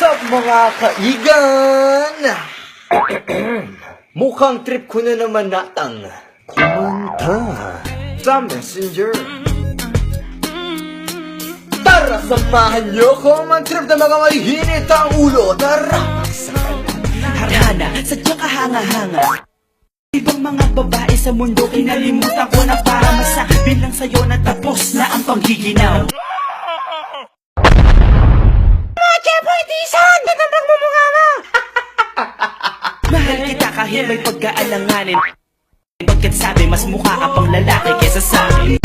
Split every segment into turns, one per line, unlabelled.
What's up mga kaigan? Mukhang trip ko na naman natang kumanta sa messenger. Tara, samahan niyo ko mag-trip na mga mahihinit ang ulo. Tara, magsakala.
Harhana, sadyang kahanga-hanga Ibang mga babae sa mundo Kinalimutan ko na para masabi lang sa'yo na tapos na ang panggiginaw Mga Jeboy Tisan! Gandang mumukha mo! Mahal kita kahit may pagkaalanganin Pagkat sabi mas mukha ka pang lalaki kesa sa akin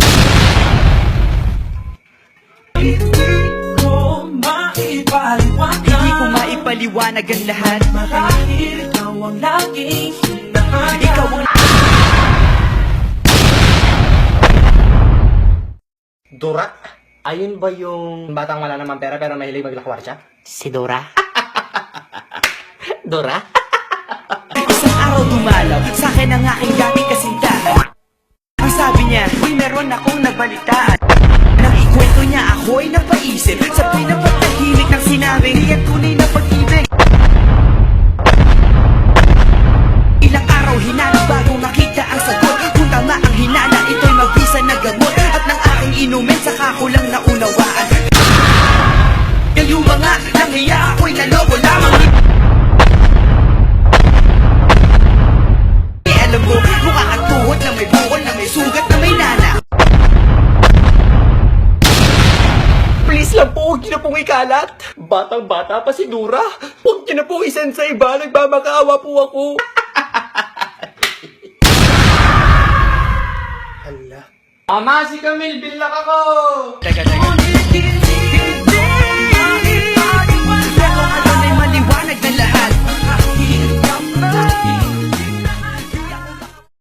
Hindi ko maipaliwanag ang lahat
Marahil ikaw ang laging hinahanap
Ikaw ang
Dora, ayun ba yung batang wala naman pera pero mahilig maglakwar siya?
Si Dora
Dora?
Isang araw dumalaw sa akin ang aking dating kasintahan Ang sabi niya, Uy meron akong nabalitaan Nang ikwento niya ako'y napaisip Sabay na naunawaan Ngayon mga nanghiya ako'y nalobo lamang Eh, alam mo, mukha kang tuhod na may bukol na may sugat na may nana
Please lang po, huwag niyo na pong ikalat. Batang bata pa si Dora. Huwag niyo na pong isend sa iba. Nagmamakaawa po ako. Hala. Ama, si Camille, bilak ako!
Taga taga